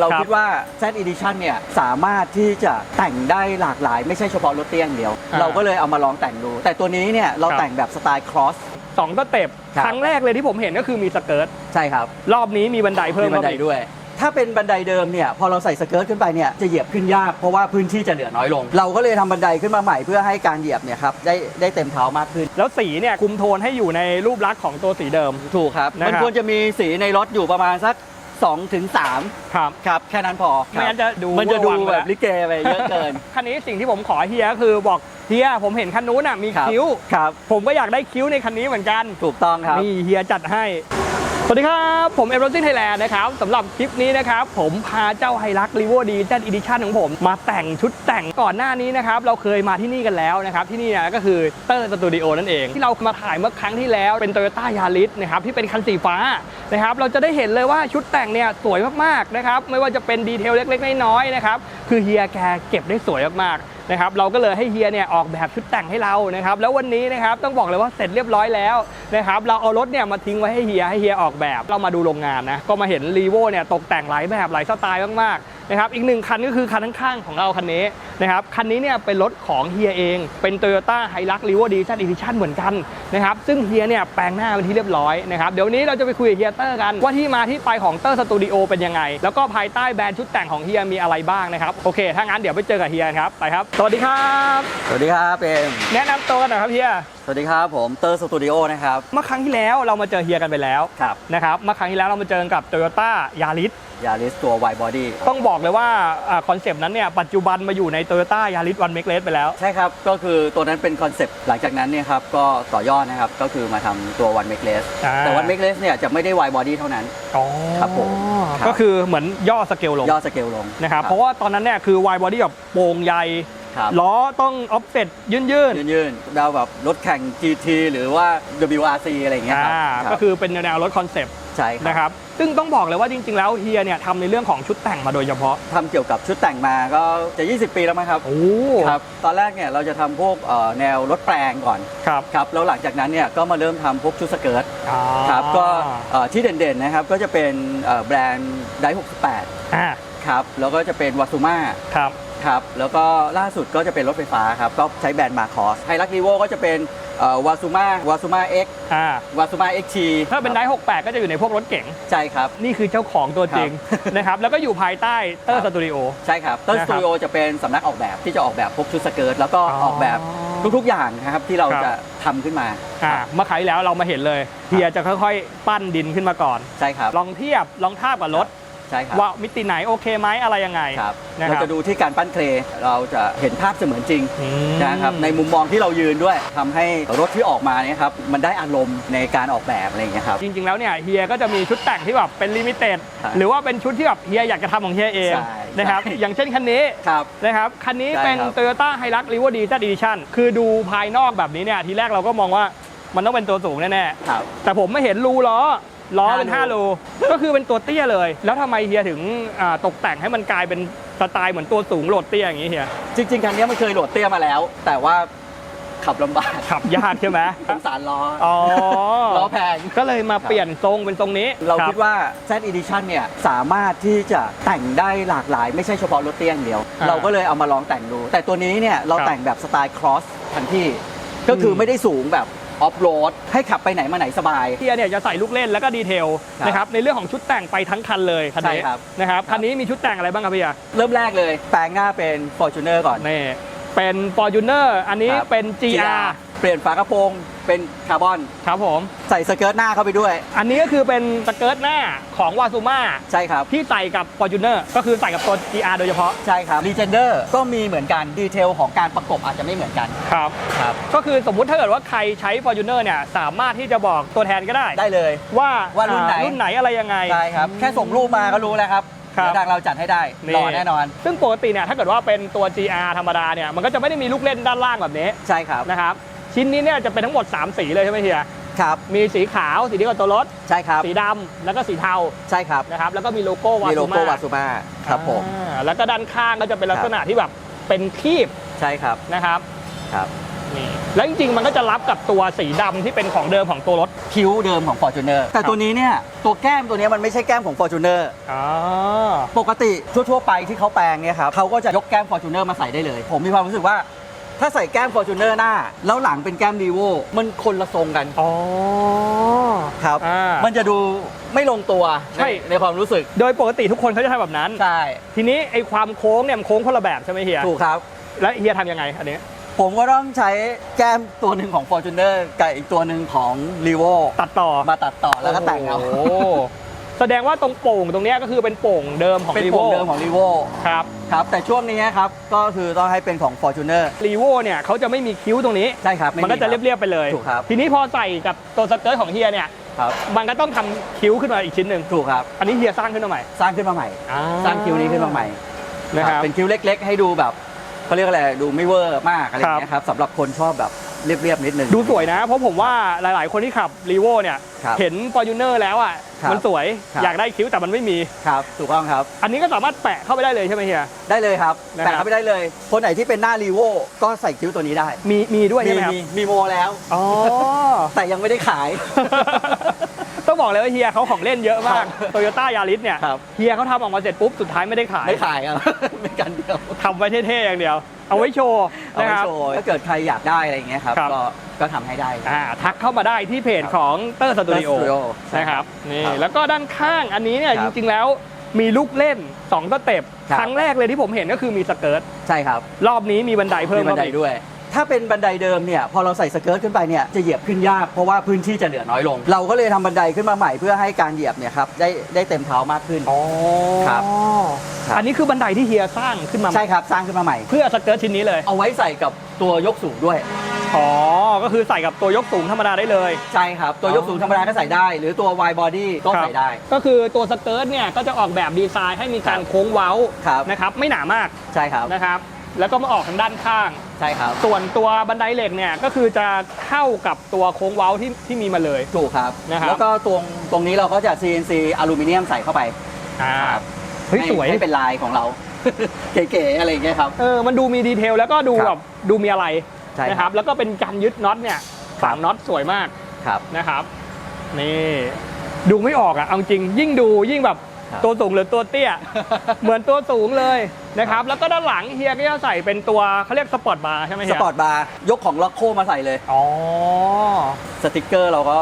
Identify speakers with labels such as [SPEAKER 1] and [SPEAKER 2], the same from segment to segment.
[SPEAKER 1] เรา
[SPEAKER 2] ครับ
[SPEAKER 1] คิดว่า Z Edition เนี่ยสามารถที่จะแต่งได้หลากหลาย ไม่ใช่เฉพาะรถเตี้ยอย่างเดียว
[SPEAKER 2] อ่า
[SPEAKER 1] เราก็เลยเอามาลองแต่งดู แต่ตัวนี้เนี่ยเรา
[SPEAKER 2] ครับ
[SPEAKER 1] แต่งแบบสไตล์ cross
[SPEAKER 2] สองสเต็ป
[SPEAKER 1] ครับ
[SPEAKER 2] ครั้งแรกเลยที่ผมเห็นก็คือมีสเกิร์ต
[SPEAKER 1] ใช่ครับ
[SPEAKER 2] รอบนี้มีบันไดเพิ่ม
[SPEAKER 1] มีบันได
[SPEAKER 2] เข้าไป
[SPEAKER 1] ด้วย ถ้าเป็นบันไดเดิมเนี่ยพอเราใส่สเกิร์ตขึ้นไปเนี่ยจะเหยียบขึ้นยากเพราะว่าพื้นที่จะเหลือน้อยลง เราก็เลยทำบันไดขึ้นมาใหม่เพื่อให้การเหยียบเนี่ยครับได้ได้เต็มเท้ามากขึ้น
[SPEAKER 2] แล้วสีเนี่ยคุมโทนให้อยู่ในรูปลักษณ์ของตัวสีเดิม
[SPEAKER 1] ถูกครับ
[SPEAKER 2] นะครับ
[SPEAKER 1] มันควรจะมีสีในรถอยู่ประมาณสัก 2ถึง3
[SPEAKER 2] ครับ
[SPEAKER 1] ครับแค่นั้นพอ
[SPEAKER 2] ไม่งั้นจะดู
[SPEAKER 1] มันจะดู
[SPEAKER 2] เวอร์วังไป
[SPEAKER 1] แบ
[SPEAKER 2] แล้ว
[SPEAKER 1] บลิเกไปเยอะเกิน
[SPEAKER 2] คันนี้สิ่งที่ผมขอเฮียคือบอกเฮียผมเห็นคันนู้นอะมี
[SPEAKER 1] ครับ
[SPEAKER 2] คิ้ว
[SPEAKER 1] ครับ
[SPEAKER 2] ผมก็อยากได้คิ้วในคันนี้เหมือนกัน
[SPEAKER 1] ถูกต้องครับ
[SPEAKER 2] นี่เฮียจัดให้ สวัสดีครับ ผมเอเวอร์ซินไทยแลนด์นะครับสำหรับคลิปนี้นะครับ ผมพาเจ้าไฮรักรีโวดีเจนอีดิชันของผม มาแต่งชุดแต่งก่อนหน้านี้นะครับ เราเคยมาที่นี่กันแล้วนะครับ ที่นี่นก็คือเตอร์สตูดิโอนั่นเอง ที่เรามาถ่ายเมื่อครั้งที่แล้วเป็น Toyota Yaris นะครับที่เป็นคันสีฟ้านะครับเราจะได้เห็นเลยว่าชุดแต่งเนี่ยสวยมากๆนะครับไม่ว่าจะเป็นดีเทลเล็กๆน้อยๆนะครับคือเฮียแกเก็บได้สวยมากๆ นะครับเราก็เลยให้เฮียเนี่ยออกแบบชุดแต่งให้เรานะครับแล้ววันนี้นะครับต้องบอกเลยว่าเสร็จเรียบร้อยแล้วนะครับเราเอารถเนี่ยมาทิ้งไว้ให้เฮียให้เฮียออกแบบเรามาดูโรงงานนะก็มาเห็นรีโวเนี่ยตกแต่งหลายแบบหลายสไตล์มากๆ นะครับอีกหนึ่งคันก็คือคันข้างๆของเราคันนี้นะครับคันนี้เนี่ยเป็นรถของเฮียเอง เป็น Toyota Hilux r e v o d i t i o n Edition เหมือนกันนะครับซึ่งเฮียเนี่ยแปลงหน้าเป็นที่เรียบร้อยนะครับเดี๋ยววนนี้เราจะไปคุยกับเฮียเตอร์กัน ว่าที่มาที่ไปของเตอร์สตูดิโอเป็นยังไง แล้วก็ภายใต้แบรนด์ชุดแต่งของเฮียมีอะไรบ้างนะครับโอเคถ้างั้นเดี๋ยวไปเจอกับเฮียครับไปครับ สวัสดีครับ
[SPEAKER 1] สวัสดีครับเอม
[SPEAKER 2] แนะนำตัวกันหน่อยครับเฮีย
[SPEAKER 1] สวัสดีครับ ผมเตอร์สตูดิโอนะครับ
[SPEAKER 2] เมื่อครั้งที่แล้วเรามาเจอเฮียกันไปแล้ว
[SPEAKER 1] ครับ
[SPEAKER 2] นะครับเมื่อครั้งที่แล้วเรามาเจอกับ Toyota Yaris
[SPEAKER 1] ยาริสตัว Wide Body
[SPEAKER 2] ต้องบอกเลยว่าคอนเซปต์นั้นเนี่ยปัจจุบันมาอยู่ใน Toyota Yaris One Make Race ไปแล้ว
[SPEAKER 1] ใช่ครับ ก็คือตัวนั้นเป็นคอนเซปต์หลังจากนั้นเนี่ยครับก็ต่อยอดนะครับ ก็คือมาทำตัว One Make Less
[SPEAKER 2] อ่า
[SPEAKER 1] แต่ One Make Less เนี่ยจะไม่ได้ Wide Body เท่านั้น
[SPEAKER 2] อ๋อ
[SPEAKER 1] ครับผมครับ
[SPEAKER 2] ก็คือเหมือนย่อสเกลลง
[SPEAKER 1] ย่อสเกลลง
[SPEAKER 2] นะครับเพราะว่าตอนนั้นเนี่ยคือ wide body แบบโปร่งใหญ่
[SPEAKER 1] ครับ
[SPEAKER 2] ล้อต้อง offset ยื่นยื่น
[SPEAKER 1] ยืนๆดาวแบบรถแข่ง GT หรือว่า WRC อะไรอย่างเงี้ยครับ
[SPEAKER 2] อ่า
[SPEAKER 1] รับ
[SPEAKER 2] ก็คือเป็นแนวรถคอนเซปต์
[SPEAKER 1] ใช่ครับ
[SPEAKER 2] นะครับซึ่งต้องบอกเลยว่าจริง ๆ แล้วเฮียเนี่ยทำในเรื่องของชุดแต่งมาโดยเฉพาะ
[SPEAKER 1] ทำเกี่ยวกับชุดแต่งมาก็จะ 20 ปีแล้วมั้งครับ
[SPEAKER 2] โอ้
[SPEAKER 1] ครับ ตอนแรกเนี่ยเราจะทำพวกเอ่อแนวรถแปลงก่อน
[SPEAKER 2] ครับ
[SPEAKER 1] ครับแล้วหลังจากนั้นเนี่ยก็มาเริ่มทำพวกชุดสเกิร์ต
[SPEAKER 2] อ่า
[SPEAKER 1] ครับก็เอ่อที่เด่นๆนะครับก็จะเป็นเอ่อแบรนด์ได68
[SPEAKER 2] อ่า
[SPEAKER 1] ครับแล้วก็จะเป็นวาซูมา
[SPEAKER 2] ครับ
[SPEAKER 1] ครับแล้วก็ล่าสุดก็จะเป็นรถไฟฟ้าครับก็ใช้แบรนด์มาคอสไฮรักรีโวก็จะเป็นวาซูมาวาซูมาเอ็ก
[SPEAKER 2] อ่า วา
[SPEAKER 1] ซูมาเอ็กที
[SPEAKER 2] ถ้าเป็นได68 ก็จะอยู่ในพวกรถเก๋ง
[SPEAKER 1] ใช่ครับ
[SPEAKER 2] นี่คือเจ้าของตัวจริง
[SPEAKER 1] ครับ
[SPEAKER 2] นะครับ แล้วก็อยู่ภายใต้เตอ
[SPEAKER 1] ค
[SPEAKER 2] ร์
[SPEAKER 1] รั
[SPEAKER 2] ส
[SPEAKER 1] บ
[SPEAKER 2] ตูดิโอ
[SPEAKER 1] ใช่ครับต้น
[SPEAKER 2] นะ
[SPEAKER 1] ส
[SPEAKER 2] ครับ
[SPEAKER 1] ตูดิโอจะเป็นสำนักออกแบบที่จะออกแบบพวกชุดสเกิร์ตแล้วก็
[SPEAKER 2] อ๋อ
[SPEAKER 1] ออกแบบทุกๆอย่างนะครับที่เรา
[SPEAKER 2] ครับ
[SPEAKER 1] จะทำขึ้นมา
[SPEAKER 2] อ่าเมื่อครั้งที่แล้วเรามาเห็นเลยเฮียจะค่อยๆ ปั้นดินขึ้นมาก่อน
[SPEAKER 1] ใช่ครับ
[SPEAKER 2] ลองเทียบลองทาบกับรถ
[SPEAKER 1] ใช่ครับ
[SPEAKER 2] ว่ามิติไหนโอเคไหมอะไรยังไง
[SPEAKER 1] ครับ
[SPEAKER 2] นะครับ
[SPEAKER 1] เราจะดูที่การปั้นเคลย์เราจะเห็นภาพเสมือนจริง
[SPEAKER 2] อืม
[SPEAKER 1] นะครับในมุมมองที่เรายืนด้วยทำให้รถที่ออกมาเนี่ยครับมันได้อารมณ์ในการออกแบบอะไรอย่างเงี้ยครับ
[SPEAKER 2] จริง ๆแล้วเนี่ยเฮียก็จะมีชุดแต่งที่แบบเป็นลิมิเต็ด
[SPEAKER 1] ใช่
[SPEAKER 2] หรือว่าเป็นชุดที่แบบเฮียอยากจะทำของเฮียเอง
[SPEAKER 1] ใช่
[SPEAKER 2] นะครับ
[SPEAKER 1] ใช่
[SPEAKER 2] อย่างเช่นคันนี้
[SPEAKER 1] ครับ
[SPEAKER 2] นะครับคันนี้
[SPEAKER 1] ใช่
[SPEAKER 2] เป็น
[SPEAKER 1] ครับ
[SPEAKER 2] Toyota Hilux r e v o d i z Edition คือดูภายนอกแบบนี้เนี่ยทีแรกเราก็มองว่ามันต้องเป็นตัวสูงแน่
[SPEAKER 1] ครับ
[SPEAKER 2] ๆแต่ผมไม่เห็นรูล้อ ล้อเป็น
[SPEAKER 1] ห้า
[SPEAKER 2] 5
[SPEAKER 1] รู
[SPEAKER 2] รูก็คือเป็นตัวเตี้ยเลย แล้วทำไมเฮียถึงอ่าตกแต่งให้มันกลายเป็นสไตล์เหมือนตัวสูงโหลดเตี้ยอย่างนี้เฮีย
[SPEAKER 1] จริงๆคันนี้มันเคยโหลดเตี้ยมาแล้ว แต่ว่าขับลำบาก
[SPEAKER 2] ขับยากใช่ไหม
[SPEAKER 1] สงสารล้อ
[SPEAKER 2] อ๋อ
[SPEAKER 1] ล้อแพง
[SPEAKER 2] ก็เลยมาเปลี่ยนทรงเป็นทรงนี้
[SPEAKER 1] เรา
[SPEAKER 2] บ
[SPEAKER 1] คิดว่า Z Edition เนี่ยสามารถที่จะแต่งได้หลากหลาย ไม่ใช่เฉพาะรถเตี้ยอย่างเดียว
[SPEAKER 2] อ่า
[SPEAKER 1] เราก็เลยเอามาลองแต่งดู แต่ตัวนี้เนี่ยเรา
[SPEAKER 2] ครับ
[SPEAKER 1] แต่งแบบสไตล์ cross ทันที่ก็คืออ
[SPEAKER 2] ม
[SPEAKER 1] ไม่ได้สูงแบบ ออฟโรดให้ขับไปไหนมาไหนสบาย
[SPEAKER 2] เฮียเนี่ยจะใส่ลูกเล่นแล้วก็ดีเทล
[SPEAKER 1] ครับ
[SPEAKER 2] นะครับในเรื่องของชุดแต่งไปทั้งคันเลยคันนี้
[SPEAKER 1] ใช่ครับ
[SPEAKER 2] นะครับ
[SPEAKER 1] ครับ
[SPEAKER 2] คันนี้มีชุดแต่งอะไรบ้างครับพี่อะ
[SPEAKER 1] เริ่มแรกเลย แปลงหน้าเป็น Fortuner ก่อน
[SPEAKER 2] นี่ เป็น Fortuner อันนี้
[SPEAKER 1] ครับ
[SPEAKER 2] เป็น GR
[SPEAKER 1] เปลี่ยนฝากระโปรงเป็นคาร์บอน
[SPEAKER 2] ครับผม
[SPEAKER 1] ใส่สเกิร์ตหน้าเข้าไปด้วย
[SPEAKER 2] อันนี้ก็คือเป็นสเกิร์ตหน้าของวาซูมา
[SPEAKER 1] ใช่ครับ
[SPEAKER 2] ที่ใส่กับ Fortuner ก็คือใส่กับตัว GR โดยเฉพาะ
[SPEAKER 1] ใช่ครับ Legender ก็มีเหมือนกันดีเทลของการประกบอาจจะไม่เหมือนกัน
[SPEAKER 2] ครับ
[SPEAKER 1] ครับ
[SPEAKER 2] ก็คือสมมุติถ้าเกิดว่าใครใช้ Fortuner เนี่ยสามารถที่จะบอกตัวแทนก็ได้
[SPEAKER 1] ได้เลย
[SPEAKER 2] ว่า
[SPEAKER 1] ว่ารุ่นไหน
[SPEAKER 2] อ่รุ่นไหนอะไรยังไง
[SPEAKER 1] ใช่ครับ แค่ส่งรูปมาก็รู้แล้วครับ
[SPEAKER 2] ครับ
[SPEAKER 1] เดี๋ยวทางเราจัดให้ได้
[SPEAKER 2] นี่
[SPEAKER 1] หล่อแน่นอน
[SPEAKER 2] ซึ่งปกติเนี่ยถ้าเกิดว่าเป็นตัว GR ธรรมดาเนี่ยมันก็จะไม่ได้มีลูกเล่นด้านล่างแบบนี้
[SPEAKER 1] ใช่ครับ
[SPEAKER 2] นะครับชิ้นนี้เนี่ยจะเป็นทั้งหมด 3 สีเลยใช่ไหมเฮีย
[SPEAKER 1] ครับ
[SPEAKER 2] มีสีขาวสีเดียวกับตัวรถ
[SPEAKER 1] ใช่ครับ
[SPEAKER 2] สีดำแล้วก็สีเทา
[SPEAKER 1] ใช่ครับ
[SPEAKER 2] นะครับแล้วก็มีโลโก้วา
[SPEAKER 1] มีโล
[SPEAKER 2] ซู
[SPEAKER 1] โก้
[SPEAKER 2] มาวา
[SPEAKER 1] ซูมาครับผม
[SPEAKER 2] แล้วก็ด้านข้างก็จะเป็นลักษณะที่แบบเป็นคีบ
[SPEAKER 1] ใช่ครับ
[SPEAKER 2] นะครับ
[SPEAKER 1] ครับ
[SPEAKER 2] นี่แล้วจริงๆ มันก็จะรับกับตัวสีดำที่เป็นของเดิมของตัวรถ
[SPEAKER 1] คิ้วเดิมของ Fortuner แต่ตัวนี้เนี่ยตัวแก้มตัวเนี้ยมันไม่ใช่แก้มของ Fortuner
[SPEAKER 2] อ๋อ
[SPEAKER 1] ปกติทั่วๆไปที่เขาแปลงเนี่ยครับเขาก็จะยกแก้ม Fortuner มาใส่ได้เลย ผมมีความรู้สึกว่า ถ้าใส่แก้ม Fortuner หน้า แล้วหลังเป็นแก้ม r ีโวมันคนละทรงกัน
[SPEAKER 2] อ๋อ
[SPEAKER 1] ครับ
[SPEAKER 2] อ่า
[SPEAKER 1] มันจะดูไม่ลงตัว
[SPEAKER 2] ใช่
[SPEAKER 1] ในความรู้สึก
[SPEAKER 2] โดยปกติทุกคนเขาจะทำแบบนั้น
[SPEAKER 1] ใช่
[SPEAKER 2] ทีนี้ไอ้ความโค้งเนี่ยมันโค้งคนละแบบใช่ไหมเฮีย
[SPEAKER 1] ถูกครับ
[SPEAKER 2] แล้วเฮียทำยังไงอันนี้
[SPEAKER 1] ผมก็ต้องใช้แก้มตัวหนึ่งของ Fortuner กับอีกตัวหนึ่งของ r e v o
[SPEAKER 2] ตัดต่อ
[SPEAKER 1] มาตัดต่อแล้วก็แต่งเอา
[SPEAKER 2] โอ้โหแสดงว่าตรงโป่งตรงเนี้ยก็คือเป็นโป่งเดิมของ
[SPEAKER 1] เป็น
[SPEAKER 2] รี
[SPEAKER 1] โค
[SPEAKER 2] โว
[SPEAKER 1] รงเดิมของ r e v o
[SPEAKER 2] ครับ
[SPEAKER 1] ครับ แต่ช่วงนี้ครับก็คือต้องให้เป็นของ Fortuner
[SPEAKER 2] รีโวเนี่ยเขาจะไม่มีคิ้วตรงนี้
[SPEAKER 1] ใช่ครับ
[SPEAKER 2] มันก็จะเรียบ ๆ ไปเลย
[SPEAKER 1] ถูกครับ
[SPEAKER 2] ทีนี้พอใส่กับตัวสเกิร์ตของเฮียเนี่ย
[SPEAKER 1] ครับ
[SPEAKER 2] มันก็ต้องทำคิ้วขึ้นมาอีกชิ้นหนึ่ง
[SPEAKER 1] ถูกครับ
[SPEAKER 2] อันนี้เฮียสร้างขึ้นมาใหม่
[SPEAKER 1] สร้างขึ้นมาใหม่สร้างคิ้วนี้ขึ้นมาใหม่
[SPEAKER 2] นะครับ
[SPEAKER 1] เป็นคิ้วเล็ก ๆ ให้ดูแบบ เขาเรียกอะไรดูไม่เวอร์มากอะไรอย่างเงี้ยครับสำหรับคนชอบแบบเรียบๆนิดนึง
[SPEAKER 2] ดูสวยนะ เพราะผมว่าหลาย ๆ คนที่ขับรีโวเนี่ย
[SPEAKER 1] ครับ
[SPEAKER 2] เห็น f o r t u n e r แล้วอะ
[SPEAKER 1] ครับ
[SPEAKER 2] มันสวย
[SPEAKER 1] ครับ
[SPEAKER 2] อยากได้คิ้วแต่มันไม่มี
[SPEAKER 1] ครับถูกต้องครับ
[SPEAKER 2] อันนี้ก็สามารถแปะเข้าไปได้เลยใช่ไหมเฮีย
[SPEAKER 1] ได้เลยครับ
[SPEAKER 2] นะครับ
[SPEAKER 1] แต่เข้าไปได้เลย คนไหนที่เป็นหน้ารีโวก็ใส่คิ้วตัวนี้ได้
[SPEAKER 2] มีมีด้วย
[SPEAKER 1] มี
[SPEAKER 2] ใช่ไหมครับ
[SPEAKER 1] มีมีโมแล้ว
[SPEAKER 2] อ๋อ
[SPEAKER 1] แต่ยังไม่ได้ขาย
[SPEAKER 2] ต้อง บอกเลยว่าเฮียเขาของเล่นเยอะมาก
[SPEAKER 1] ครับ
[SPEAKER 2] โตโยต้ายาริสเนี่ย
[SPEAKER 1] ครับ
[SPEAKER 2] เฮียเขาทำออกมาเสร็จปุ๊บสุดท้ายไม่ได้ขาย
[SPEAKER 1] ไม่ขายครับ เป็นกันเดียว
[SPEAKER 2] ทำไว้เท่ๆอย่างเดียว เอาไว้โชว์
[SPEAKER 1] เอา
[SPEAKER 2] นะ
[SPEAKER 1] ไว้
[SPEAKER 2] ครับ
[SPEAKER 1] โชว์ถ้าเกิดใครอยากได้อะไรอย่างเงี้ยครับ
[SPEAKER 2] ครับ
[SPEAKER 1] ก็ก็ทำให้ได้
[SPEAKER 2] อ่าทักเข้ามาได้ที่เพจของเตอร์สตูดิโอ
[SPEAKER 1] Studio
[SPEAKER 2] นะครับนี่
[SPEAKER 1] ครับ
[SPEAKER 2] แล้วก็ด้านข้างอันนี้เนี่ย
[SPEAKER 1] ค
[SPEAKER 2] จ
[SPEAKER 1] รับ
[SPEAKER 2] ริงๆแล้วมีลูกเล่น2สเต็ป
[SPEAKER 1] ครับ
[SPEAKER 2] ครั้งแรกเลยที่ผมเห็นก็คือมีสเกิร์ต
[SPEAKER 1] ใช่ครับ
[SPEAKER 2] รอบนี้มีบันไดเพิ่ม
[SPEAKER 1] มีบันได
[SPEAKER 2] เข้าไป
[SPEAKER 1] ด้วย ถ้าเป็นบันไดเดิมเนี่ยพอเราใส่สเกิร์ตขึ้นไปเนี่ยจะเหยียบขึ้นยากเพราะว่าพื้นที่จะเหลือน้อยลง เราก็เลยทำบันไดขึ้นมาใหม่เพื่อให้การเหยียบเนี่ยครับได้ได้เต็มเท้ามากขึ้น
[SPEAKER 2] อ๋อ
[SPEAKER 1] ครับ ครับ
[SPEAKER 2] อันนี้คือบันไดที่เฮียสร้างขึ้นมา
[SPEAKER 1] ใช่ครับสร้างขึ้นมาใหม่
[SPEAKER 2] เพื่อสเกิร์ตชิ้นนี้เลย
[SPEAKER 1] เอาไว้ใส่กับตัวยกสูงด้วย
[SPEAKER 2] อ๋อก็คือใส่กับตัวยกสูงธรรมดาได้เลย
[SPEAKER 1] ใช่ครับ ตัวยกสูงธรรมดาก็ใส่ได้ หรือตัว wide body ก็ใส่ได้
[SPEAKER 2] ก็คือตัวสเกิร์ตเนี่ยก็จะออกแบบดีไซน์ให้มีการโค้งเว้า
[SPEAKER 1] ครับ
[SPEAKER 2] นะครับไม่หนามาก
[SPEAKER 1] ใช่ครับ
[SPEAKER 2] นะครับ แล้วก็มาออกทางด้านข้าง
[SPEAKER 1] ใช่ครับ
[SPEAKER 2] ส่วนตัวบันไดเหล็กเนี่ยก็คือจะเข้ากับตัวโค้งเว้าที่ที่มีมาเลย
[SPEAKER 1] ถูกครับ
[SPEAKER 2] นะครับ
[SPEAKER 1] แล้วก็ตรงตรงนี้เราก็จะ CNC อลูมิเนียมใส่เข้าไป
[SPEAKER 2] อ่า
[SPEAKER 1] ครับ
[SPEAKER 2] เฮ้ย
[SPEAKER 1] ให้
[SPEAKER 2] สวย
[SPEAKER 1] ให้เป็นลายของเรา เก๋ๆอะไรอย่างเงี้ยครับ
[SPEAKER 2] เออมันดูมีดีเทลแล้วก็ดู
[SPEAKER 1] ครับ
[SPEAKER 2] แบบดูมีอะไร
[SPEAKER 1] ใช่ครับ
[SPEAKER 2] นะครับ แล้วก็เป็นการยึดน็อตเนี่ยสามน็อตสวยมาก
[SPEAKER 1] ครับ
[SPEAKER 2] นะครับ นี่ ดูไม่ออกอะเอาจริงยิ่งดูยิ่งแบบ
[SPEAKER 1] ครับ
[SPEAKER 2] ตัวสูงหรือตัวเตี้ย เหมือนตัวสูงเลยนะครับ แล้วก็ด้านหลังเฮียก็จะใส่เป็นตัวเขาเรียกสปอร์ตบาร์ใช่ไหม
[SPEAKER 1] ส
[SPEAKER 2] เฮีย
[SPEAKER 1] ปอร์ตบาร์ยกของล็อกโคมาใส่เลย
[SPEAKER 2] อ๋อ
[SPEAKER 1] สติกเกอร์เราก็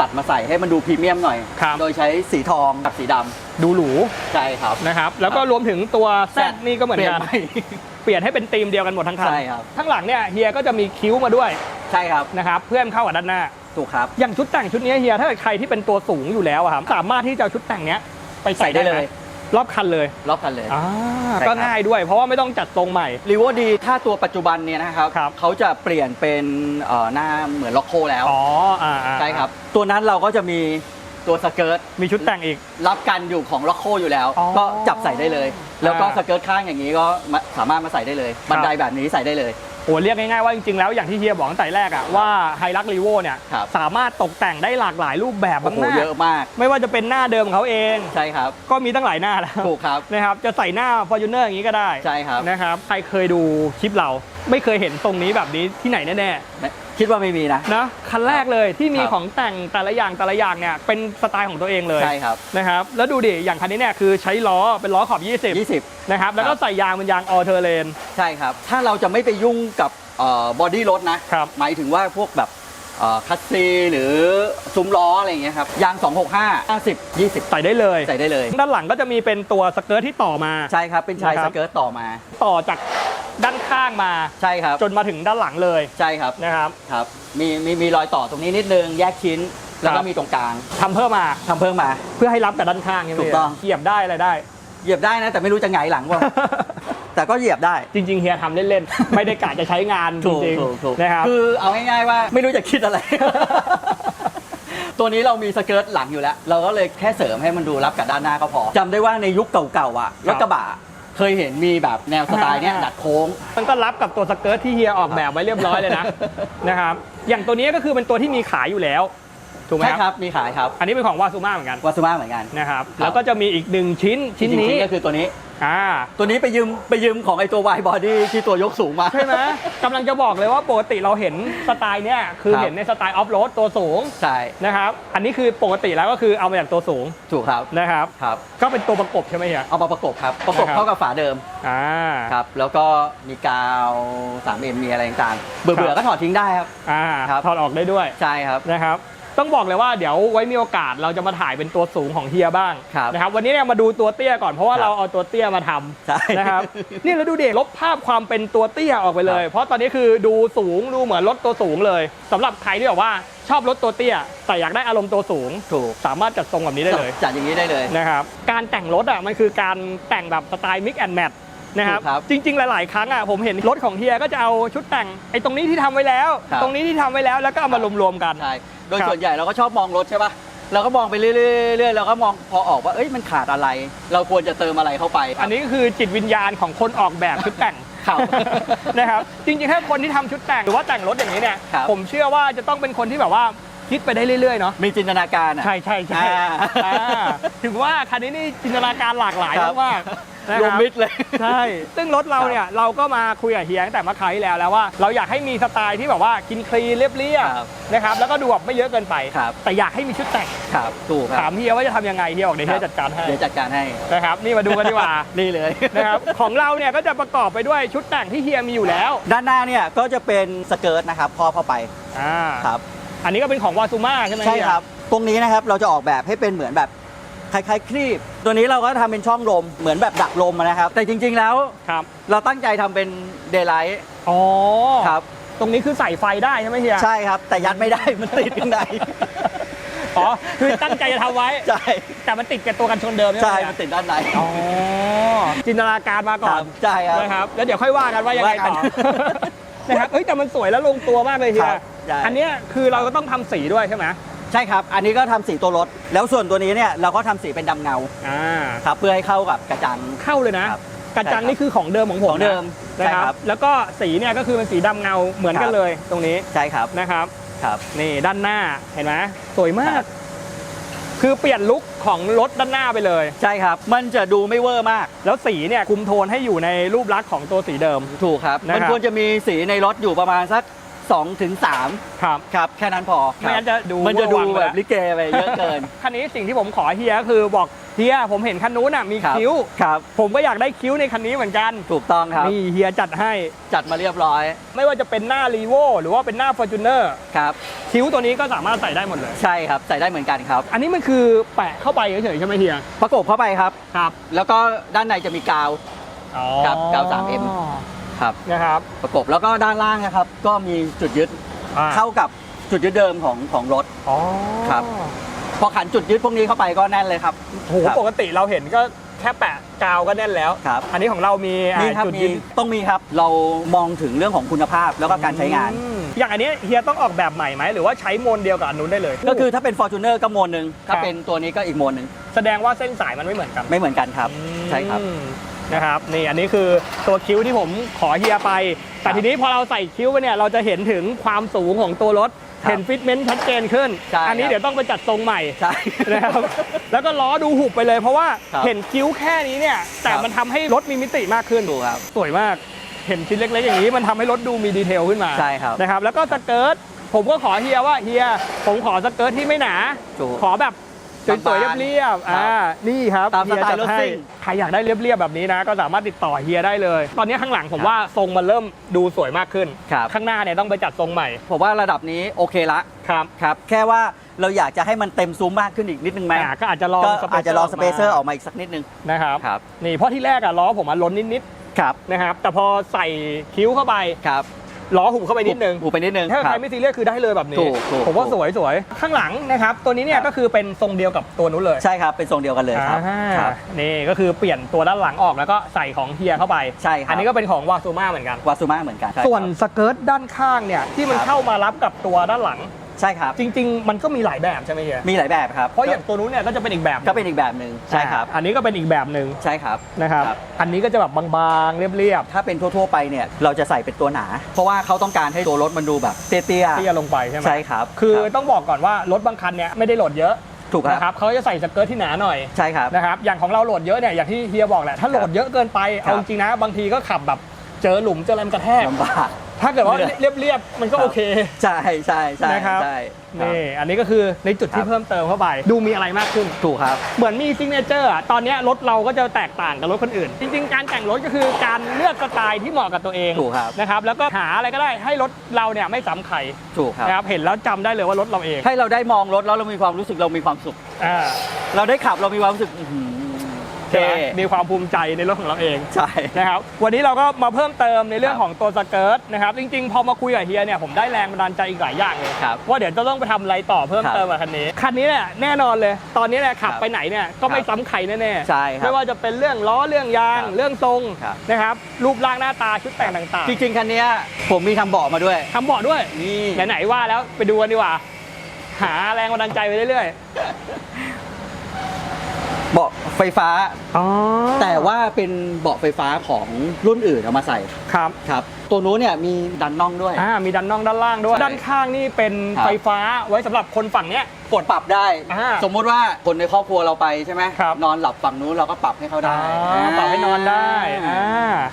[SPEAKER 1] ตัดมาใส่ให้มันดูพรีเมียมหน่อย
[SPEAKER 2] ครับ
[SPEAKER 1] โดยใช้สีทองกับสีดำ
[SPEAKER 2] ดูหรู
[SPEAKER 1] ใช่ครับ
[SPEAKER 2] นะครับ แล้วก็รวมถึงตัวแซดนี่ก็เหมือนกัน
[SPEAKER 1] ปลี่ย
[SPEAKER 2] เปลี่ยนให้เป็นธีมเดียวกันหมดทั้งคัน
[SPEAKER 1] ใช่ครับ
[SPEAKER 2] ข้างหลังเนี่ยเฮียก็จะมีคิ้วมาด้วย
[SPEAKER 1] ใช่ครับ
[SPEAKER 2] นะครับเพื่อให้มันเข้ากับด้านหน้า
[SPEAKER 1] ถูกครับ
[SPEAKER 2] อย่างชุดแต่งชุดนี้เฮียถ้าเกิดใครที่เป็นตัวสูงอยู่แล้วอะครับสามารถที่จะเอาชุดแต่งเนี้ย ไปใส่
[SPEAKER 1] ใส่ได้เลย
[SPEAKER 2] หมรอบคันเลย
[SPEAKER 1] รอบกันเลย
[SPEAKER 2] อ่า
[SPEAKER 1] ใช่ครับ
[SPEAKER 2] ก็ง่ายด้วย เพราะว่าไม่ต้องจัดทรงใหม่
[SPEAKER 1] รีวอดีถ้าตัวปัจจุบันเนี่ยนะครับ
[SPEAKER 2] ครับ
[SPEAKER 1] เขาจะเปลี่ยนเป็นเอ่อหน้าเหมือนล็อกโคแล้ว
[SPEAKER 2] อ๋ออ่าอ่า
[SPEAKER 1] ใช่ครับ ตัวนั้นเราก็จะมีตัวสเกิร์ต
[SPEAKER 2] มีชุดแต่งอีก
[SPEAKER 1] รับกันอยู่ของล็อกโคอยู่แล้ว
[SPEAKER 2] อ๋อ
[SPEAKER 1] ก็จับใส่ได้เลย แล้วก็
[SPEAKER 2] อ่า
[SPEAKER 1] สเกิร์ตข้างอย่างนี้ก็มาสามารถมาใส่ได้เลย บันไดแบบนี้ใส่ได้เลย
[SPEAKER 2] โอ้เรียกง่ายๆว่าจริงๆแล้วอย่างที่เฮียบอกตั้งแต่แรกอะว่าไฮรักรีโวเนี่ย
[SPEAKER 1] ครับ
[SPEAKER 2] สามารถตกแต่งได้หลากหลายรูปแบบ
[SPEAKER 1] โอ้โห
[SPEAKER 2] มาก
[SPEAKER 1] เยอะมาก
[SPEAKER 2] ๆไม่ว่าจะเป็นหน้าเดิมของเขาเอง
[SPEAKER 1] ใช่ครับ
[SPEAKER 2] ก็มีตั้งหลายหน้าแล้ว
[SPEAKER 1] ถูกครับ
[SPEAKER 2] นะครับจะใส่หน้า f o r t u n e r อย่างนี้ก็ได้
[SPEAKER 1] ใช่ครับ
[SPEAKER 2] นะครับใครเคยดูคลิปเรา ไม่เคยเห็นทรงนี้แบบนี้ที่ไหนแน่
[SPEAKER 1] ไม่คิดว่าไม่มีนะ
[SPEAKER 2] ๆนะคันแรกเลยที่มี
[SPEAKER 1] ครับ
[SPEAKER 2] ของแต่งแต่ละอย่างแต่ละอย่างเนี่ยเป็นสไตล์ของตัวเองเลย
[SPEAKER 1] ใช่ครับ
[SPEAKER 2] นะครับแล้วดูดิอย่างคันนี้เนี่ยคือใช้ล้อเป็นล้อขอบ 20
[SPEAKER 1] 20
[SPEAKER 2] นะครับแล้วก็
[SPEAKER 1] ครับ
[SPEAKER 2] ใส่ยางเป็นยางออเทอร์เลน
[SPEAKER 1] ใช่ครับ ถ้าเราจะไม่ไปยุ่งกับบอดี้รถนะ
[SPEAKER 2] ครับ
[SPEAKER 1] หมายถึงว่าพวกแบบเอ่อคัสซีหรือซุ้มล้ออะไรอย่างเงี้ยครับยาง 265 50 20
[SPEAKER 2] ใส่ได้เลย
[SPEAKER 1] ใส่ได้เลย
[SPEAKER 2] ด้านหลังก็จะมีเป็นตัวสเกิร์ตที่ต่อมา
[SPEAKER 1] ใช่ครับ เป็นชาย
[SPEAKER 2] นะครั
[SPEAKER 1] ส
[SPEAKER 2] บ
[SPEAKER 1] เกิร์ตต่อมา
[SPEAKER 2] ต่อจาก ด้านข้างมา
[SPEAKER 1] ใช่ครับ
[SPEAKER 2] จนมาถึงด้านหลังเลย
[SPEAKER 1] ใช่ครับ
[SPEAKER 2] นะครับ
[SPEAKER 1] ครับ มีมีมีรอยต่อตรงนี้นิดนึงแยกชิ้น แล้ว
[SPEAKER 2] ค
[SPEAKER 1] ก็
[SPEAKER 2] รับ
[SPEAKER 1] มีตรงกลาง
[SPEAKER 2] ทำเพิ่มมา
[SPEAKER 1] ทำเพิ่มมา
[SPEAKER 2] เพื่อให้รับกับด้านข้างใช่ไหม
[SPEAKER 1] ถูกต้อง
[SPEAKER 2] เหยียบได้อะไรได้
[SPEAKER 1] เหยียบได้นะ แต่ไม่รู้จะหงายหลังว่า แต่ก็เหยียบได้
[SPEAKER 2] จริง ๆ เฮียทำเล่น ๆ ไม่ได้กะจะใช้งานจ
[SPEAKER 1] ถูก
[SPEAKER 2] ริง
[SPEAKER 1] ถูกถูก
[SPEAKER 2] ๆนะครับ
[SPEAKER 1] คือเอาง่ายๆว่าไม่รู้จะคิดอะไร ตัวนี้เรามีสเกิร์ตหลังอยู่แล้ว เราก็เลยแค่เสริมให้มันดูรับกับด้านหน้าก็พอจำได้ว่าในยุคเก่าๆอะรถกระบะ เคยเห็นมีแบบแนวสไตล์เนี้ย
[SPEAKER 2] อ่า
[SPEAKER 1] ดัดโค้ง
[SPEAKER 2] มันก็รับกับตัวสเกิร์ตที่เฮียออกแบบไว้เรียบร้อยเลยนะ นะครับอย่างตัวนี้ก็คือเป็นตัวที่มีขายอยู่แล้วถูกไหม
[SPEAKER 1] ใช่
[SPEAKER 2] ค
[SPEAKER 1] ครับรับมีขายครับ
[SPEAKER 2] อันนี้เป็นของวาซูมาเหมือนกัน
[SPEAKER 1] วาซูมาเหมือนกัน
[SPEAKER 2] นะครับ
[SPEAKER 1] ครับ
[SPEAKER 2] แล้วก็จะมีอีกหนึ่งชิ้นชิ้น
[SPEAKER 1] จริงๆ
[SPEAKER 2] นี้
[SPEAKER 1] ก็คือตัวนี้
[SPEAKER 2] อ่า
[SPEAKER 1] ตัวนี้ไปยืมไปยืมของไอตัว Y body ที่ตัวยกสูงมา
[SPEAKER 2] ใช่ไหมกำลังจะบอกเลยว่าปกติเราเห็นสไตล์เนี้ยคือ
[SPEAKER 1] ครับ
[SPEAKER 2] เห็นในสไตล์ออฟโรดตัวสูง
[SPEAKER 1] ใช่
[SPEAKER 2] นะครับ อันนี้คือปกติแล้วก็คือเอามาจากตัวสูง
[SPEAKER 1] ถูกครับ
[SPEAKER 2] นะครับ
[SPEAKER 1] ครับ
[SPEAKER 2] ก็เป็นตัวประกบใช่ไหมเฮีย
[SPEAKER 1] เอามาประกบครับประกบ
[SPEAKER 2] นะครับ
[SPEAKER 1] เข้ากับฝาเดิม
[SPEAKER 2] อ่า
[SPEAKER 1] ครับ แล้วก็มีกาว 3M มีอะไรต่างๆเบื่อ
[SPEAKER 2] ครับ
[SPEAKER 1] เบื่อก็ถอดทิ้งได้ครับ
[SPEAKER 2] อ่า
[SPEAKER 1] ครับ
[SPEAKER 2] ถอดออกได้ด้วย
[SPEAKER 1] ใช่ครับ
[SPEAKER 2] นะครับ ต้องบอกเลยว่าเดี๋ยวไว้มีโอกาสเราจะมาถ่ายเป็นตัวสูงของเฮียบ้าง
[SPEAKER 1] ครับ
[SPEAKER 2] นะครับวันนี้เนี่ยมาดูตัวเตี้ยก่อนเพราะว่า
[SPEAKER 1] ครับ
[SPEAKER 2] เราเอาตัวเตี้ยมาทำ
[SPEAKER 1] ใช่
[SPEAKER 2] นะครับนี่แล้วดูเด็กลบภาพความเป็นตัวเตี้ยออกไปเลย
[SPEAKER 1] ครับ
[SPEAKER 2] เพราะตอนนี้คือดูสูงดูเหมือนรถตัวสูงเลยสำหรับใครที่แบบว่าชอบรถตัวเตี้ย แต่อยากได้อารมณ์ตัวสูง
[SPEAKER 1] ถูก
[SPEAKER 2] สามารถจัดทรงแบบนี้ได้เลย
[SPEAKER 1] จัดอย่างนี้ได้เลย
[SPEAKER 2] นะครับการแต่งรถอะมันคือการแต่งแบบสไตล์ mix and match นะครับ
[SPEAKER 1] ถูกครับ
[SPEAKER 2] จริง ๆ หลาย ๆ ครั้งอะผมเห็นรถของเฮียก็จะเอาชุดแต่งไอ้ตรงนี้ที่ทำไว้แล้ว
[SPEAKER 1] ครับ
[SPEAKER 2] ตรงนี้ที่ทำไว้แล้วแล้วก็เอามารวมๆกัน
[SPEAKER 1] ใช่โดย
[SPEAKER 2] ครับ
[SPEAKER 1] ส่วนใหญ่เราก็ชอบมองรถใช่ป่ะเราก็มองไปเรื่อยๆเรื่อยๆเราก็มองพอออกว่าเอ้ยมันขาดอะไร เราควรจะเติมอะไรเข้าไป
[SPEAKER 2] อันนี้ก็คือจิตวิญญาณของคนออกแบบชุดแต่ง
[SPEAKER 1] ครับ
[SPEAKER 2] นะครับ จริงๆถ้าคนที่ทำชุดแต่งหรือว่าแต่งรถอย่างนี้เนี่ย
[SPEAKER 1] ครับ
[SPEAKER 2] ผมเชื่อว่าจะต้องเป็นคนที่แบบว่าคิดไปได้เรื่อยๆเนาะ
[SPEAKER 1] มีจินตนาการอะ
[SPEAKER 2] ใช่ใช่ใช่
[SPEAKER 1] อ่า
[SPEAKER 2] อ่าถึงว่าคันนี้นี่จินตนาการหลากหลาย
[SPEAKER 1] ครับ
[SPEAKER 2] มากๆ นะ
[SPEAKER 1] รว
[SPEAKER 2] ค
[SPEAKER 1] ม
[SPEAKER 2] รับ
[SPEAKER 1] มิตรเลย
[SPEAKER 2] ใช่ ซึ่งรถเราเนี่ยเราก็มาคุยกับเฮียตั้งแต่เมื่อคราวที่แล้วแล้วว่าเราอยากให้มีสไตล์ที่แบบว่ากินคลีนเรียบเรียบ
[SPEAKER 1] ครับ
[SPEAKER 2] นะครับแล้วก็ดูแบบไม่เยอะเกินไป
[SPEAKER 1] ครับ
[SPEAKER 2] แต่อยากให้มีชุดแต่ง
[SPEAKER 1] ครับถูกค
[SPEAKER 2] ถา
[SPEAKER 1] รับ
[SPEAKER 2] มเฮียว่าจะทำยังไงเฮียบอกเดี๋ยวเฮีย
[SPEAKER 1] ครับ
[SPEAKER 2] จัดการให้
[SPEAKER 1] เดี๋ยวจัดการให้
[SPEAKER 2] นะครับนี่มาดูกันดีกว่า
[SPEAKER 1] นี่เลย
[SPEAKER 2] นะครับของเราเนี่ยก็จะประกอบไปด้วยชุดแต่งที่เฮียมีอยู่แล้ว
[SPEAKER 1] ด้านหน้าเนี่ยก็จะเป็นสเกิร์ตนะครับครอบเข้าไป
[SPEAKER 2] อ่า
[SPEAKER 1] ครับ
[SPEAKER 2] อันนี้ก็เป็นของวาซูมาใช่ไหม
[SPEAKER 1] ใช่
[SPEAKER 2] เฮีย
[SPEAKER 1] ครับ ตรงนี้นะครับเราจะออกแบบให้เป็นเหมือนแบบ คล้ายๆครีบ ตัวนี้เราก็ทำเป็นช่องลมเหมือนแบบดักลมอะนะครับ แต่จริงๆแล้ว
[SPEAKER 2] ครับ
[SPEAKER 1] เราตั้งใจทำเป็นเดย์ไลท์
[SPEAKER 2] อ๋อ
[SPEAKER 1] ครับ
[SPEAKER 2] ตรงนี้คือใส่ไฟได้ใช่ไหมเฮีย
[SPEAKER 1] ใช่ครับ แต่ยัดไม่ได้ มันติดข้างใน
[SPEAKER 2] อ๋อคือตั้งใจจะทำไว้
[SPEAKER 1] ใช่
[SPEAKER 2] แต่มันติดกับตัวกันชนเดิมใช่ไหม
[SPEAKER 1] ใช่
[SPEAKER 2] เฮีย
[SPEAKER 1] มันติดด้านใน
[SPEAKER 2] อ๋อจินตนาการมาก่อน
[SPEAKER 1] ครับใช่ครับ
[SPEAKER 2] นะครับ แล้วเดี๋ยวค่อยว่ากันว่ายังไงต่อ
[SPEAKER 1] ว่ากัน
[SPEAKER 2] นะครับเอ้ยแต่มันสวยแล้วลงตัวมากเลยเฮี
[SPEAKER 1] ค
[SPEAKER 2] ย
[SPEAKER 1] รับใช่
[SPEAKER 2] อันเนี้ยคือเราก็ต้องทำสีด้วยใช่ไหม
[SPEAKER 1] ใช่ครับ อันนี้ก็ทำสีตัวรถ แล้วส่วนตัวนี้เนี่ยเราก็ทำสีเป็นดำเงา
[SPEAKER 2] อ่า
[SPEAKER 1] ครับเพื่อให้เข้ากับกระจัง
[SPEAKER 2] เข้าเลยนะ
[SPEAKER 1] ครับ
[SPEAKER 2] กระจัง
[SPEAKER 1] ใช่ครับ
[SPEAKER 2] นี่คือของเดิมของผม
[SPEAKER 1] ของเดิม
[SPEAKER 2] นะ
[SPEAKER 1] ใช่
[SPEAKER 2] นะค
[SPEAKER 1] ครั
[SPEAKER 2] รับ บแล้วก็สีเนี่ยก็คือเป็นสีดำเงาเหมือนกัน
[SPEAKER 1] ครับ
[SPEAKER 2] เลยตรงนี้
[SPEAKER 1] ใช่ครับ
[SPEAKER 2] นะครับ
[SPEAKER 1] ครับ
[SPEAKER 2] นี่ด้านหน้าเห็นไหมสวยมา
[SPEAKER 1] ครั
[SPEAKER 2] ก
[SPEAKER 1] บ
[SPEAKER 2] คือเปลี่ยนลุคของรถด้านหน้าไปเลย
[SPEAKER 1] ใช่ครับ มันจะดูไม่เวอร์มาก
[SPEAKER 2] แล้วสีเนี่ยคุมโทนให้อยู่ในรูปลักษณ์ของตัวสีเดิม
[SPEAKER 1] ถูกครับ
[SPEAKER 2] นะครับ
[SPEAKER 1] มันควรจะมีสีในรถอยู่ประมาณสัก 2ถึง3
[SPEAKER 2] ครับ
[SPEAKER 1] ครับ แค่นั้นพอ
[SPEAKER 2] ไม่งั้นจะดู
[SPEAKER 1] มันจะดู
[SPEAKER 2] เวอร์วังไป
[SPEAKER 1] แบ
[SPEAKER 2] แล้
[SPEAKER 1] บ
[SPEAKER 2] ว
[SPEAKER 1] ลิเกไปเยอะเกิน
[SPEAKER 2] คันนี้สิ่งที่ผมขอเฮียคือบอกเฮียผมเห็นคันนู้นน่ะมี
[SPEAKER 1] ครับ
[SPEAKER 2] คิ้ว
[SPEAKER 1] ครับ
[SPEAKER 2] ผมก็อยากได้คิ้วในคันนี้เหมือนกัน
[SPEAKER 1] ถูกต้องครับ
[SPEAKER 2] นี่เฮียจัดให้
[SPEAKER 1] จัดมาเรียบร้อย
[SPEAKER 2] ไม่ว่าจะเป็นหน้ารีโวหรือว่าเป็นหน้า f o r t u n e r
[SPEAKER 1] ครับ
[SPEAKER 2] คิ้วตัวนี้ก็สามารถใส่ได้หมดเลย
[SPEAKER 1] ใช่ครับ ใส่ได้เหมือนกันครับ
[SPEAKER 2] อันนี้มันคือแปะเข้าไปเฉยๆใช่ไหมเฮีย
[SPEAKER 1] ประกบเข้าไปครับ
[SPEAKER 2] ครับ
[SPEAKER 1] แล้วก็ด้านในจะมีกาว
[SPEAKER 2] อ๋อ
[SPEAKER 1] ครับกาว 3M ครับ
[SPEAKER 2] นะครับ
[SPEAKER 1] ประกบแล้วก็ด้านล่างนะครับ ก็มีจุดยึด
[SPEAKER 2] อ่า
[SPEAKER 1] เข้ากับจุดยึดเดิมของของรถ
[SPEAKER 2] อ๋อ
[SPEAKER 1] ครับ พอขันจุดยึดพวกนี้เข้าไปก็แน่นเลยครับ
[SPEAKER 2] โห
[SPEAKER 1] ครับ
[SPEAKER 2] ปกติเราเห็นก็แค่แปะกาวก็แน่นแล้ว
[SPEAKER 1] ครับ
[SPEAKER 2] อันนี้ของเรามีอ่า
[SPEAKER 1] นี่ครับ
[SPEAKER 2] จุด
[SPEAKER 1] มี
[SPEAKER 2] ยึด
[SPEAKER 1] ต้องมีครับ เรามองถึงเรื่องของคุณภาพแล้วก็การใช้งาน
[SPEAKER 2] อืมอย่างอันนี้เฮียต้องออกแบบใหม่ไหมหรือว่าใช้โมนเดียวกับอันนู้นได้เลย
[SPEAKER 1] ก็คือถ้าเป็น Fortuner ก็โมนหนึ่งถ้า
[SPEAKER 2] ครับ
[SPEAKER 1] เป็นตัวนี้ก็อีกโมนหนึ่ง
[SPEAKER 2] แสดงว่าเส้นสายมันไม่เหมือนกัน
[SPEAKER 1] ไม่เหมือนกันครับ ใช่ครับ
[SPEAKER 2] อืม นะครับนี่อันนี้คือตัวคิ้วที่ผมขอเฮียไป แต่
[SPEAKER 1] ครับ
[SPEAKER 2] ทีนี้พอเราใส่คิ้วไปเนี่ยเราจะเห็นถึงความสูงของตัวรถ
[SPEAKER 1] ครับ
[SPEAKER 2] เห็นฟิตเมนต์ชัดเจนขึ้น
[SPEAKER 1] ใช่
[SPEAKER 2] อันี้
[SPEAKER 1] ครับ
[SPEAKER 2] เดี๋ยวต้องไปจัดทรงใหม่
[SPEAKER 1] ใช่
[SPEAKER 2] นะครับ แล้วก็ล้อดูหุบไปเลยเพราะว่า
[SPEAKER 1] ครับ
[SPEAKER 2] เห็นคิ้วแค่นี้เนี่ย แต่
[SPEAKER 1] ครับ
[SPEAKER 2] มันทำให้รถมีมิติมากขึ้น
[SPEAKER 1] ถูกครับ
[SPEAKER 2] สวยมาก เห็นชิ้นเล็กๆอย่างนี้มันทำให้รถดูมีดีเทลขึ้นมา
[SPEAKER 1] ใช่ครับ
[SPEAKER 2] นะครับ แล้วก็สเกิร์ตผมก็ขอเฮียว่าเฮียผมขอสเกิร์ตที่ไม่หนา
[SPEAKER 1] ถูก
[SPEAKER 2] ขอแบบ สวยๆเรียบๆ
[SPEAKER 1] ครับ
[SPEAKER 2] อ่านี่ครับ
[SPEAKER 1] ตามสไตล์
[SPEAKER 2] เฮียจัด
[SPEAKER 1] รถ
[SPEAKER 2] ให้
[SPEAKER 1] ซิ่ง
[SPEAKER 2] ใครอยากได้เรียบๆแบบนี้นะ ก็สามารถติดต่อเฮียได้เลย ตอนนี้ข้างหลังผมว่าทรงมันเริ่มดูสวยมากขึ้น
[SPEAKER 1] ครับ
[SPEAKER 2] ข้างหน้าเนี่ยต้องไปจัดทรงใหม่
[SPEAKER 1] ผมว่าระดับนี้โอเคละ
[SPEAKER 2] ครับ
[SPEAKER 1] ครับ แค่ว่าเราอยากจะให้มันเต็มซูมมากขึ้นอีกนิดนึงไหม
[SPEAKER 2] อ่าก็อาจจะลอง
[SPEAKER 1] ก็
[SPEAKER 2] สเป
[SPEAKER 1] อาจจะลองสเปเซอร์อ
[SPEAKER 2] อ
[SPEAKER 1] อ
[SPEAKER 2] อก
[SPEAKER 1] กมาอีกสักนิดนึง
[SPEAKER 2] นะครับ
[SPEAKER 1] ครับ
[SPEAKER 2] นี่เพราะที่แรกอะล้อผมอะล้นนิด
[SPEAKER 1] ครับ
[SPEAKER 2] ๆนะครับแต่พอใส่คิ้วเข้าไป
[SPEAKER 1] ครับ
[SPEAKER 2] ล้อหุบเข้าไปนิดนึง
[SPEAKER 1] หูไปนิดนึง
[SPEAKER 2] ถ้า
[SPEAKER 1] ค
[SPEAKER 2] ใคร
[SPEAKER 1] รับ
[SPEAKER 2] ไม่ซีเรียสคือได้เลยแบบนี้
[SPEAKER 1] ถูกถูก
[SPEAKER 2] ผมว่า
[SPEAKER 1] ถูก
[SPEAKER 2] สวยสวยข้างหลังนะครับ ตัวนี้เนี่ย
[SPEAKER 1] ครับ
[SPEAKER 2] ก็คือเป็นทรงเดียวกับตัวนู้นเลย
[SPEAKER 1] ใช่ครับ เป็นทรงเดียวกันเลยครับ
[SPEAKER 2] อ่า
[SPEAKER 1] ครับ
[SPEAKER 2] นี่ก็คือเปลี่ยนตัวด้านหลังออกแล้วก็ใส่ของเฮียเข้าไป
[SPEAKER 1] ใช่ครับ
[SPEAKER 2] อันนี้ก็เป็นของวาซูมาเหมือนกัน
[SPEAKER 1] วาซูมาเหมือนกันใช่
[SPEAKER 2] ส่วน
[SPEAKER 1] ครับ
[SPEAKER 2] สเกิร์ตด้านข้างเนี่ยที่มัน
[SPEAKER 1] ครับ
[SPEAKER 2] เข้ามารับกับตัวด้านหลัง
[SPEAKER 1] ใช่ครับ
[SPEAKER 2] จริง ๆ มันก็มีหลายแบบใช่ไหมเฮีย
[SPEAKER 1] มีหลายแบบครับ
[SPEAKER 2] เพราะอย่างตัวนู้นเนี่ยก็จะเป็นอีกแบบ
[SPEAKER 1] ก็เป็นอีกแบบหนึ่งใช่ครับ
[SPEAKER 2] อ่าอันนี้ก็เป็นอีกแบบหนึ่ง
[SPEAKER 1] ใช่ครับ
[SPEAKER 2] นะครับ
[SPEAKER 1] ครับ
[SPEAKER 2] อันนี้ก็จะแบบบางๆ เรียบ
[SPEAKER 1] ถ้าเป็นทั่วๆไปเนี่ยเราจะใส่เป็นตัวหนา เพราะว่าเขาต้องการให้ตัวรถมันดูแบบเตี้ย
[SPEAKER 2] ๆเตี้ยลงไปใช่ไหม
[SPEAKER 1] ๆใช่ครับ
[SPEAKER 2] คือ
[SPEAKER 1] รับ
[SPEAKER 2] ต้องบอกก่อนว่ารถบางคันเนี่ยไม่ได้โหลดเยอะ
[SPEAKER 1] ถูกครับ
[SPEAKER 2] นะครับเขาจะใส่สเกิร์ตที่หนาหน่อย
[SPEAKER 1] ใช่ครับ
[SPEAKER 2] นะครับอย่างของเราโหลดเยอะเนี่ยอย่างที่เฮียบอกแหละถ้าโหลดเยอะเกินไป
[SPEAKER 1] ครับ
[SPEAKER 2] เอาจริงๆนะบางทีก็ขับแบบเจอหลุมเจออะไรมันกระแทก
[SPEAKER 1] ลำบาก
[SPEAKER 2] ถ้าเกิดว่า
[SPEAKER 1] เหนื่อย
[SPEAKER 2] เรียบๆมันก็
[SPEAKER 1] ครับ
[SPEAKER 2] โอเค
[SPEAKER 1] ใช่ใช่ใช่
[SPEAKER 2] นะครับ
[SPEAKER 1] ใช่ครับ
[SPEAKER 2] นี่อันนี้ก็คือในจุด
[SPEAKER 1] ครั
[SPEAKER 2] ที่
[SPEAKER 1] บ
[SPEAKER 2] เพิ่มเติมเข้าไป ดูมีอะไรมากขึ้น
[SPEAKER 1] ถูกครับ
[SPEAKER 2] เหมือนมีซิงเนเจอร์อะตอนเนี้ยรถเราก็จะแตกต่างกับรถคนอื่น จริง ๆ การแต่งรถก็คือการเลือกสไตล์ที่เหมาะกับตัวเอง
[SPEAKER 1] ถูกครับ
[SPEAKER 2] นะครับแล้วก็หาอะไรก็ได้ให้รถเราเนี่ยไม่ซ้ำใคร
[SPEAKER 1] ถูกครับ
[SPEAKER 2] นะครับเห็นแล้วจำได้เลยว่ารถเราเอง
[SPEAKER 1] ให้เราได้มองรถแล้วเรามีความรู้สึกเรามีความสุข
[SPEAKER 2] อ่า
[SPEAKER 1] เราได้ขับเรามีความรู้สึกอื้อหือ
[SPEAKER 2] ใช่
[SPEAKER 1] เท่
[SPEAKER 2] ไหมมีความภูมิใจในรถของเราเอง
[SPEAKER 1] ใช่
[SPEAKER 2] นะครับวันนี้เราก็มาเพิ่มเติมในเรื่อง
[SPEAKER 1] ครับ
[SPEAKER 2] ของตัวสเกิร์ตนะครับจริงๆ พอมาคุยกับเฮียเนี่ยผมได้แรงบันดาลใจอีกหลายอย่างเลย
[SPEAKER 1] ครับ
[SPEAKER 2] ว่าเดี๋ยวจะต้องไปทำอะไรต่อเพิ่ม
[SPEAKER 1] ครับ
[SPEAKER 2] เติมกับคันนี้คันนี้เนี่ยแน่นอนเลย ตอนนี้เนี่ยขับ
[SPEAKER 1] ครับ
[SPEAKER 2] ไปไหนเนี่ยก็ไม่
[SPEAKER 1] ครับ
[SPEAKER 2] ซ้ำใครแน่ๆ
[SPEAKER 1] ใช่ครับ
[SPEAKER 2] ไม่ว่าจะเป็นเรื่องล้อเรื่องยาง
[SPEAKER 1] ครับ
[SPEAKER 2] เรื่องทรง
[SPEAKER 1] ครับ
[SPEAKER 2] นะครับรูปร่างหน้าตาชุดแต่งต่าง
[SPEAKER 1] จริงๆคันเนี้ยผมมีทำเบาะมาด้วย
[SPEAKER 2] ๆทำเบาะด้วย
[SPEAKER 1] นี่
[SPEAKER 2] ไหนๆว่าแล้วไปดูกันดีกว่าหาแรงบันดาลใจไปเรื่อย
[SPEAKER 1] เบาะ ไฟฟ้า
[SPEAKER 2] ๆอ๋อ
[SPEAKER 1] แต่ว่าเป็นเบาะไฟฟ้าของรุ่นอื่นเอามาใส่
[SPEAKER 2] ครับ
[SPEAKER 1] ครับ ตัวนู้นเนี่ยมีดันน่องด้วย
[SPEAKER 2] อ่ามีดันน่องด้านล่างด้วย
[SPEAKER 1] ใช่
[SPEAKER 2] ด้านข้างนี่เป็น
[SPEAKER 1] ครับ
[SPEAKER 2] ไฟฟ้าไว้สำหรับคนฝั่งเนี้ย
[SPEAKER 1] กดปรับได้
[SPEAKER 2] อ่า
[SPEAKER 1] สมมุติว่าคนในครอบครัวเราไปใช่ไหม
[SPEAKER 2] ครับ
[SPEAKER 1] นอนหลับฝั่งนู้นเราก็ปรับให้เขาได้
[SPEAKER 2] อ่าปรับให้นอนได้อ่า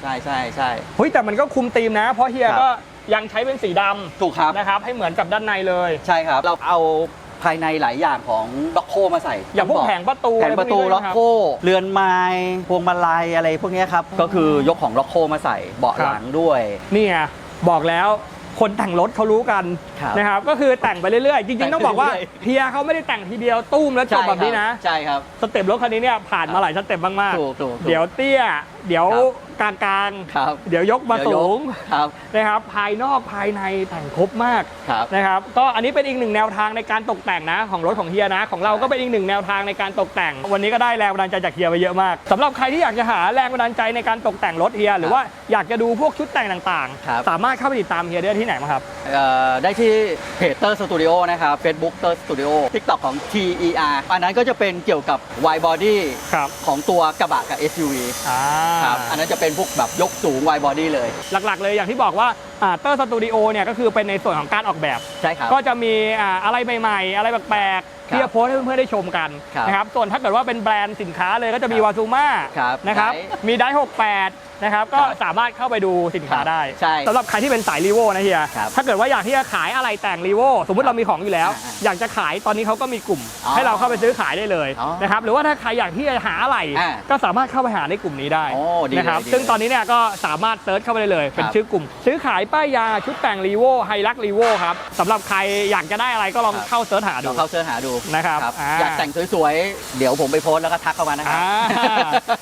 [SPEAKER 1] ใช่ใช่ใช่
[SPEAKER 2] เฮ้ยแต่มันก็คุมธีมนะ เพราะเฮีย
[SPEAKER 1] ครับ
[SPEAKER 2] ก็ยังใช้เป็นสีดำ
[SPEAKER 1] ถูกครับ
[SPEAKER 2] นะครับ ให้เหมือนกับด้านในเลย
[SPEAKER 1] ใช่ครับ เราเอา ภายในหลายอย่างของล็อกโคมาใส่
[SPEAKER 2] อย่างพวก
[SPEAKER 1] ต้บ
[SPEAKER 2] แผงประตู
[SPEAKER 1] แผงประตู
[SPEAKER 2] อไพวกนี้
[SPEAKER 1] ล็อก
[SPEAKER 2] ด้วยน
[SPEAKER 1] โคเรือนไม้พวงมาลัยอะไรพวกเนี้ยครับก็คือยกของล็อกโคมาใส่เบาะ
[SPEAKER 2] ครับ
[SPEAKER 1] หลังด้วย
[SPEAKER 2] นี่ไงบอกแล้วคนแต่งรถเขารู้กัน
[SPEAKER 1] ครับ
[SPEAKER 2] นะครับก็คือแต่งไปเรื่อยๆ จริงๆ ต้องบอกว่า
[SPEAKER 1] แต่งไปเรื่อย
[SPEAKER 2] เฮียเขาไม่ได้แต่งทีเดียวตุ้มแล้วจบแบบนี้นะ
[SPEAKER 1] ใช่ครับ
[SPEAKER 2] สเต็ปรถคันนี้เนี่ยผ่านมาหลายสเต็ปมาก
[SPEAKER 1] ถูกถูกถูก
[SPEAKER 2] ๆเดี๋ยวเตี้ย เดี๋ยว
[SPEAKER 1] ครับ
[SPEAKER 2] กลางกลางๆ
[SPEAKER 1] ครับ
[SPEAKER 2] เดี๋ยวยกมา
[SPEAKER 1] เดี๋ยว
[SPEAKER 2] สู
[SPEAKER 1] ย
[SPEAKER 2] ง
[SPEAKER 1] กครับ
[SPEAKER 2] นะครับภายนอกภายในแต่งครบมาก
[SPEAKER 1] ครับ
[SPEAKER 2] นะครับก็อันนี้เป็นอีกหนึ่งแนวทางในการตกแต่งนะ ของรถของเฮียนะ ของเราก็เป็นอีกหนึ่งแนวทางในการตกแต่ง วันนี้ก็ได้แรงบันดาลใจจากเฮียไปเยอะมากสำหรับใครที่อยากจะหาแรงบันดาลใจในการตกแต่งรถเฮียหรือว่าอยากจะดูพวกชุดแต่งต่าง
[SPEAKER 1] ครับ
[SPEAKER 2] ๆสามารถเข้าไปติดตามเฮียได้ที่ไหนบ้างครับ
[SPEAKER 1] เอ่อได้ที่เพจเตอร์สตูดิโอนะครับ Facebook เตอร์สตูดิโอ TikTok ของ TER อันนั้นก็จะเป็นเกี่ยวกับ wide body
[SPEAKER 2] ครับ
[SPEAKER 1] ของตัวกระบะกับ SUV
[SPEAKER 2] อ่า
[SPEAKER 1] ครับอันนั้นจะเป็นพวกแบบยกสูง wide body เลย
[SPEAKER 2] หลักๆ เลยอย่างที่บอกว่าเตอร์สตูดิโอเนี่ยก็คือเป็นในส่วนของการออกแบบ
[SPEAKER 1] ใช่ครับ
[SPEAKER 2] ก็จะมีอ่าอะไรใหม่ๆ อะไรแปลกๆ
[SPEAKER 1] ครับ
[SPEAKER 2] ที่จะโพสต์ให้เพื่อนๆได้ชมกัน
[SPEAKER 1] ครับ
[SPEAKER 2] นะครับส่วนถ้าเกิดว่าเป็นแบรนด์สินค้าเลยก็จะมี
[SPEAKER 1] ครับ
[SPEAKER 2] วาซูมา
[SPEAKER 1] ครับ
[SPEAKER 2] นะครับ
[SPEAKER 1] ไดร์
[SPEAKER 2] มีไดหกแปดนะครับก็
[SPEAKER 1] ครับ
[SPEAKER 2] สามารถเข้าไปดูสินค้า
[SPEAKER 1] ครับ
[SPEAKER 2] ได้
[SPEAKER 1] ใช่
[SPEAKER 2] สำหรับใครที่เป็นสายรีโวนะเฮีย
[SPEAKER 1] ครับ
[SPEAKER 2] ถ้าเกิดว่าอยากที่จะขายอะไรแต่งรีโวสมมติเรามีของอยู่แล้ว
[SPEAKER 1] อ่า
[SPEAKER 2] อยากจะขายตอนนี้เขาก็มีกลุ่ม
[SPEAKER 1] อ๋อ
[SPEAKER 2] ให้เราเข้าไปซื้อขายได้เลย
[SPEAKER 1] อ๋อ
[SPEAKER 2] นะครับหรือว่าถ้าใครอยากที่จะหาอะไร
[SPEAKER 1] อ่า
[SPEAKER 2] ก็สามารถเข้าไปหาในกลุ่มนี้ได้
[SPEAKER 1] โอ้ดี
[SPEAKER 2] นะครับ
[SPEAKER 1] เลยดี
[SPEAKER 2] ซึ่ง
[SPEAKER 1] เลย
[SPEAKER 2] ตอนนี้เนี่ยก็สามารถเซิร์ชเข้าไปได้เลย เป็น
[SPEAKER 1] ครับ
[SPEAKER 2] ชื่อกลุ่ม ซื้อขายป้ายยาชุดแต่งรีโวไฮรักรีโวครับสำหรับใครอยากจะได้อะไรก็ลอง
[SPEAKER 1] ครับ
[SPEAKER 2] เข้าเซิร์ชหาดู
[SPEAKER 1] ลองเข้าเสิร์ชหาดู
[SPEAKER 2] นะครับ
[SPEAKER 1] ครับ
[SPEAKER 2] อ่า
[SPEAKER 1] อยากแต่งสวยๆ เดี๋ยวผมไปโพสต์แล้วก็ทักเข้ามานะครั
[SPEAKER 2] อ่า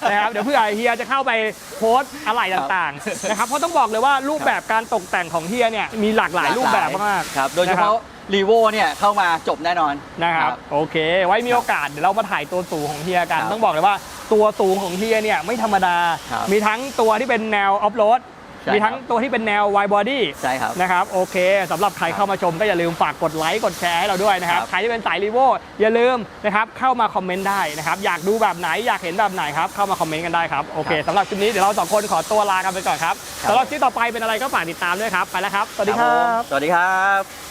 [SPEAKER 2] นะครับเดี๋ยวเพื่อเฮียจะเข้าไปโพสต์อะไรต่างๆนะครับเพราะต้องบอกเลยว่ารูปแบบการตกแต่งของเฮียเนี่ยมีหลากหลายรูปแบบมากๆ
[SPEAKER 1] ครับ โดยเฉ
[SPEAKER 2] นะครับ
[SPEAKER 1] พาะรีโวเนี่ยเข้ามาจบแน่นอน
[SPEAKER 2] นะครับ
[SPEAKER 1] ครับ
[SPEAKER 2] โอเค ไว้มีโอกาสเดี๋ยวเรามาถ่ายตัวสูงของเฮียกัน
[SPEAKER 1] ครับ
[SPEAKER 2] ต้องบอกเลยว่าตัวสูงของเฮียเนี่ยไม่ธรรมดา
[SPEAKER 1] ครับ
[SPEAKER 2] มีทั้งตัวที่เป็นแนวออฟโรด
[SPEAKER 1] ใช่
[SPEAKER 2] มีทั้ง
[SPEAKER 1] ครับ
[SPEAKER 2] ตัวที่เป็นแนวไวบอดี้
[SPEAKER 1] ใช่ครับ
[SPEAKER 2] นะครับโอเคสำหรับใครเข้ามาชมก็อย่าลืมฝากกดไลค์กดแชร์ให้เราด้วยนะครับ
[SPEAKER 1] ครับ
[SPEAKER 2] ใครที่เป็นสายรีโวอย่าลืมนะครับเข้ามาคอมเมนต์ได้นะครับอยากดูแบบไหนอยากเห็นแบบไหนครับเข้ามาคอมเมนต์กันได้ครับโอเคสำหรับคลิปนี้เดี๋ยวเราสองคนขอตัวลากันไปก่อนครับ
[SPEAKER 1] ครับ
[SPEAKER 2] สำหรับคลิปต่อไปเป็นอะไรก็ฝากติดตามด้วยครับไปแล้วครับ สวัสดีครั
[SPEAKER 1] ผม
[SPEAKER 2] บ
[SPEAKER 1] สวัสดีครับ